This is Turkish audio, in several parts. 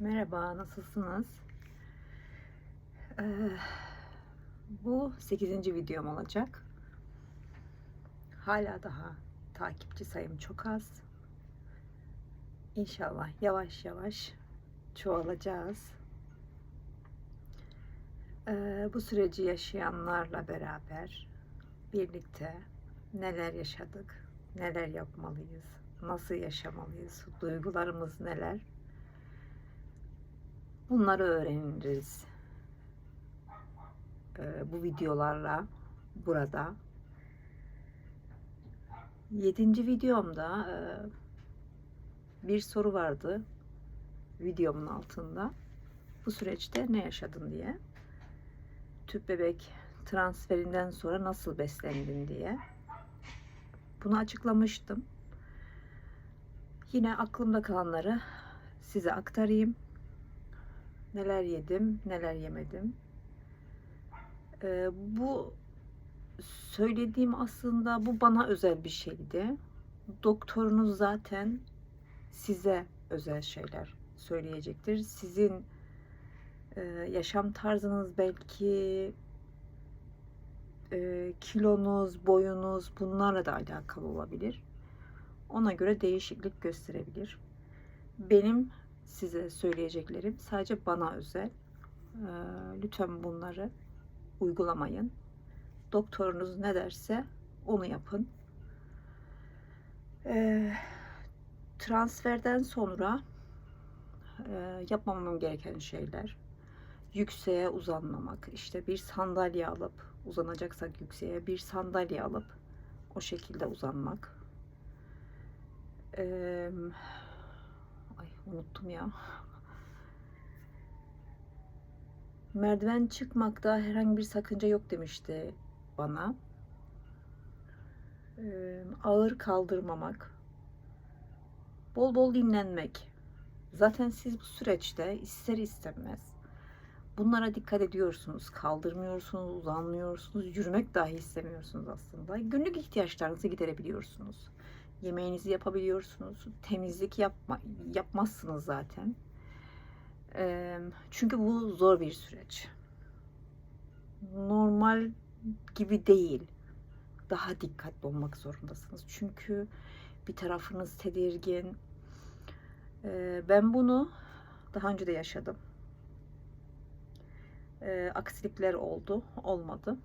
Merhaba, nasılsınız? Ee, bu 8. videom olacak. Hala daha takipçi sayım çok az. İnşallah yavaş yavaş çoğalacağız. Ee, bu süreci yaşayanlarla beraber birlikte neler yaşadık, neler yapmalıyız, nasıl yaşamalıyız, duygularımız neler Bunları öğreniriz. Ee, bu videolarla burada. Yedinci videomda e, bir soru vardı videomun altında. Bu süreçte ne yaşadın diye. Tüp bebek transferinden sonra nasıl beslendin diye. Bunu açıklamıştım. Yine aklımda kalanları size aktarayım neler yedim, neler yemedim. Ee, bu söylediğim aslında bu bana özel bir şeydi. Doktorunuz zaten size özel şeyler söyleyecektir. Sizin e, yaşam tarzınız belki e, kilonuz, boyunuz bunlarla da alakalı olabilir. Ona göre değişiklik gösterebilir. Benim size söyleyeceklerim sadece bana özel. Ee, lütfen bunları uygulamayın. Doktorunuz ne derse onu yapın. Ee, transferden sonra e, yapmamam gereken şeyler yükseğe uzanmamak. İşte bir sandalye alıp uzanacaksak yükseğe bir sandalye alıp o şekilde uzanmak. Ee, Ay unuttum ya. Merdiven çıkmakta herhangi bir sakınca yok demişti bana. Ee, ağır kaldırmamak. Bol bol dinlenmek. Zaten siz bu süreçte ister istemez bunlara dikkat ediyorsunuz. Kaldırmıyorsunuz, uzanmıyorsunuz, yürümek dahi istemiyorsunuz aslında. Günlük ihtiyaçlarınızı giderebiliyorsunuz yemeğinizi yapabiliyorsunuz. Temizlik yapma, yapmazsınız zaten. E, çünkü bu zor bir süreç. Normal gibi değil. Daha dikkatli olmak zorundasınız. Çünkü bir tarafınız tedirgin. E, ben bunu daha önce de yaşadım. E, aksilikler oldu, olmadı.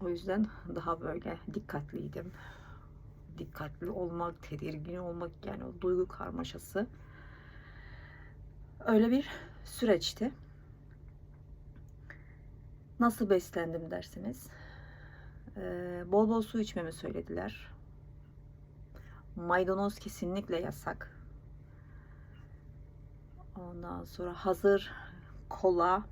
O yüzden daha böyle dikkatliydim dikkatli olmak, tedirgin olmak yani o duygu karmaşası öyle bir süreçti. Nasıl beslendim dersiniz? Ee, bol bol su içmemi söylediler. Maydanoz kesinlikle yasak. Ondan sonra hazır kola,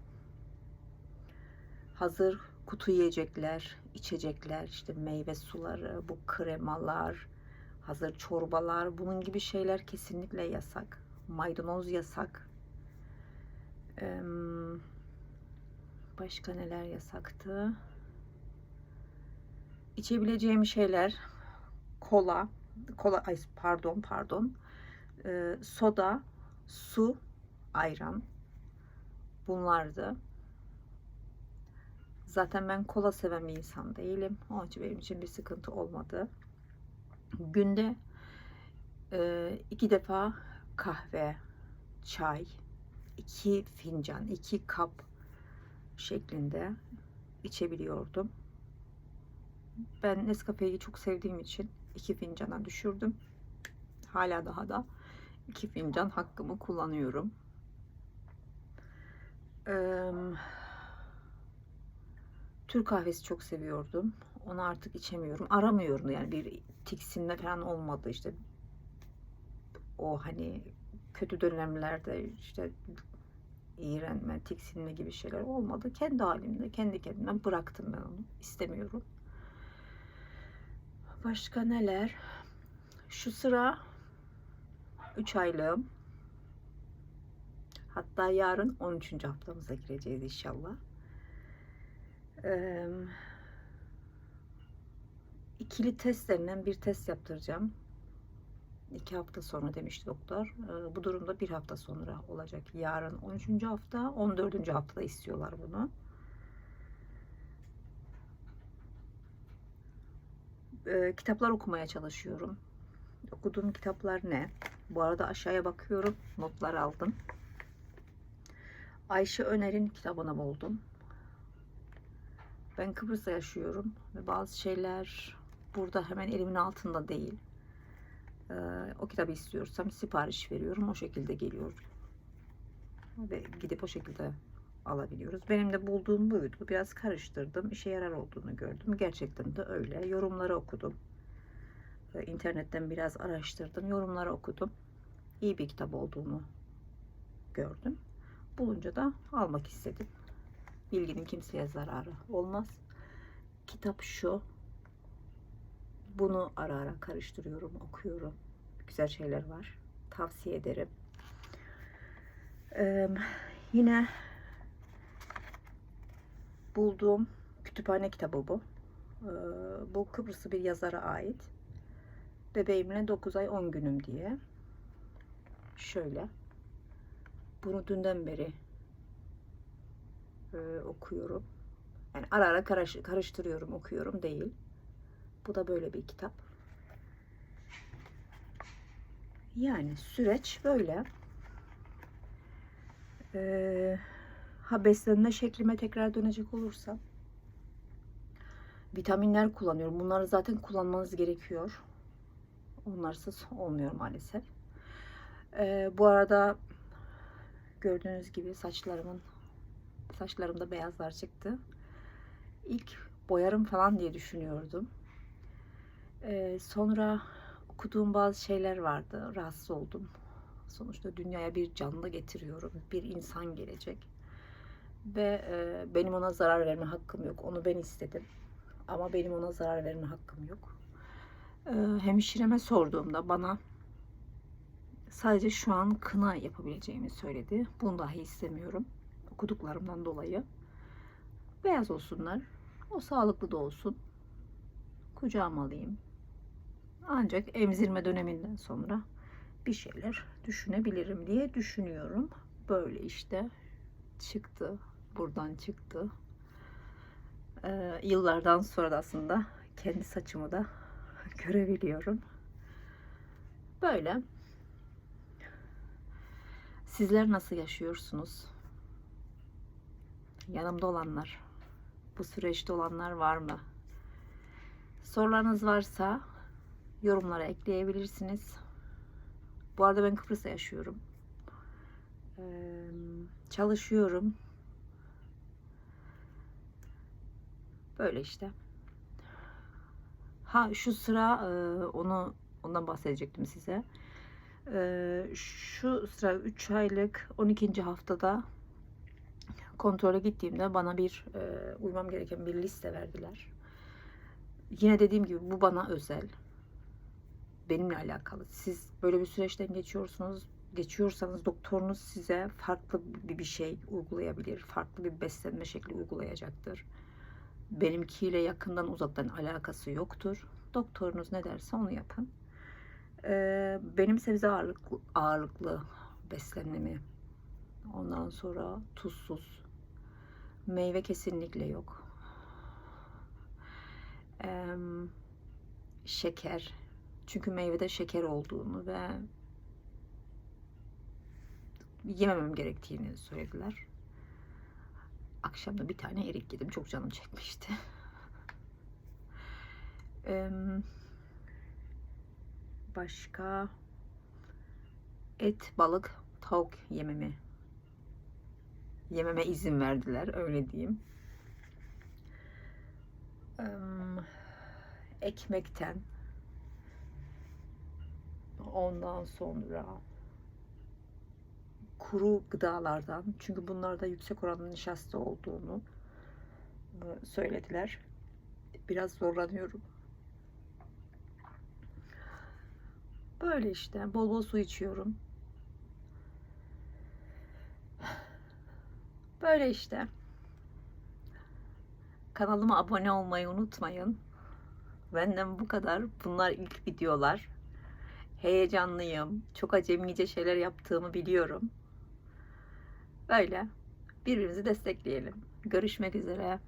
hazır kutu yiyecekler, içecekler, işte meyve suları, bu kremalar, hazır çorbalar, bunun gibi şeyler kesinlikle yasak. Maydanoz yasak. Başka neler yasaktı? İçebileceğim şeyler kola, kola ay pardon pardon, soda, su, ayran bunlardı. Zaten ben kola seven bir insan değilim. Onun için benim için bir sıkıntı olmadı. Günde e, iki defa kahve, çay, iki fincan, iki kap şeklinde içebiliyordum. Ben Nescafe'yi çok sevdiğim için iki fincana düşürdüm. Hala daha da iki fincan hakkımı kullanıyorum. Ee, Türk kahvesi çok seviyordum. Onu artık içemiyorum. Aramıyorum yani bir tiksinme falan olmadı işte. O hani kötü dönemlerde işte iğrenme, tiksinme gibi şeyler olmadı. Kendi halimde, kendi kendime bıraktım ben onu. İstemiyorum. Başka neler? Şu sıra 3 aylığım. Hatta yarın 13. haftamıza gireceğiz inşallah e, ikili test denilen bir test yaptıracağım. iki hafta sonra demişti doktor. Bu durumda bir hafta sonra olacak. Yarın 13. hafta, 14. haftada istiyorlar bunu. Kitaplar okumaya çalışıyorum. Okuduğum kitaplar ne? Bu arada aşağıya bakıyorum. Notlar aldım. Ayşe Öner'in kitabını buldum. Ben Kıbrıs'ta yaşıyorum ve bazı şeyler burada hemen elimin altında değil. Ee, o kitabı istiyorsam sipariş veriyorum. O şekilde geliyor. Ve gidip o şekilde alabiliyoruz. Benim de bulduğum buydu. Biraz karıştırdım. İşe yarar olduğunu gördüm. Gerçekten de öyle. Yorumları okudum. Ee, biraz araştırdım. Yorumları okudum. İyi bir kitap olduğunu gördüm. Bulunca da almak istedim. Bilginin kimseye zararı olmaz. Kitap şu. Bunu ara ara karıştırıyorum, okuyorum. Güzel şeyler var. Tavsiye ederim. Ee, yine bulduğum kütüphane kitabı bu. Ee, bu Kıbrıslı bir yazara ait. Bebeğimle 9 ay 10 günüm diye. Şöyle. Bunu dünden beri e, okuyorum. Yani ara ara karış, karıştırıyorum, okuyorum değil. Bu da böyle bir kitap. Yani süreç böyle. Ee, ha beslenme şeklime tekrar dönecek olursam vitaminler kullanıyorum. Bunları zaten kullanmanız gerekiyor. Onlarsız olmuyor maalesef. Ee, bu arada gördüğünüz gibi saçlarımın saçlarımda beyazlar çıktı. İlk boyarım falan diye düşünüyordum. Ee, sonra okuduğum bazı şeyler vardı. Rahatsız oldum. Sonuçta dünyaya bir canlı getiriyorum. Bir insan gelecek. Ve e, benim ona zarar verme hakkım yok. Onu ben istedim. Ama benim ona zarar verme hakkım yok. Ee, hemşireme sorduğumda bana sadece şu an kına yapabileceğimi söyledi. Bunu dahi istemiyorum. Okuduklarımdan dolayı. Beyaz olsunlar. O sağlıklı da olsun. Kucağıma alayım. Ancak emzirme döneminden sonra bir şeyler düşünebilirim diye düşünüyorum. Böyle işte çıktı. Buradan çıktı. Ee, yıllardan sonra da aslında kendi saçımı da görebiliyorum. Böyle. Sizler nasıl yaşıyorsunuz? Yanımda olanlar, bu süreçte olanlar var mı? Sorularınız varsa yorumlara ekleyebilirsiniz. Bu arada ben Kıbrıs'ta yaşıyorum. Ee, çalışıyorum. Böyle işte. Ha şu sıra e, onu ondan bahsedecektim size. E, şu sıra 3 aylık 12. haftada kontrole gittiğimde bana bir e, uymam gereken bir liste verdiler. Yine dediğim gibi bu bana özel. Benimle alakalı. Siz böyle bir süreçten geçiyorsunuz. Geçiyorsanız doktorunuz size farklı bir bir şey uygulayabilir. Farklı bir beslenme şekli uygulayacaktır. Benimkiyle yakından uzaktan alakası yoktur. Doktorunuz ne derse onu yapın. Ee, benim sebze ağırlıklı, ağırlıklı beslenmemi ondan sonra tuzsuz meyve kesinlikle yok. Ee, şeker çünkü meyvede şeker olduğunu ve yememem gerektiğini söylediler. Akşam da bir tane erik yedim. Çok canım çekmişti. Ee, başka et, balık, tavuk yememi yememe izin verdiler. Öyle diyeyim. Ekmekten ondan sonra kuru gıdalardan çünkü bunlarda yüksek oranlı nişasta olduğunu e, söylediler. Biraz zorlanıyorum. Böyle işte bol bol su içiyorum. Böyle işte. Kanalıma abone olmayı unutmayın. Benden bu kadar. Bunlar ilk videolar. Heyecanlıyım. Çok acemice şeyler yaptığımı biliyorum. Böyle birbirimizi destekleyelim. Görüşmek üzere.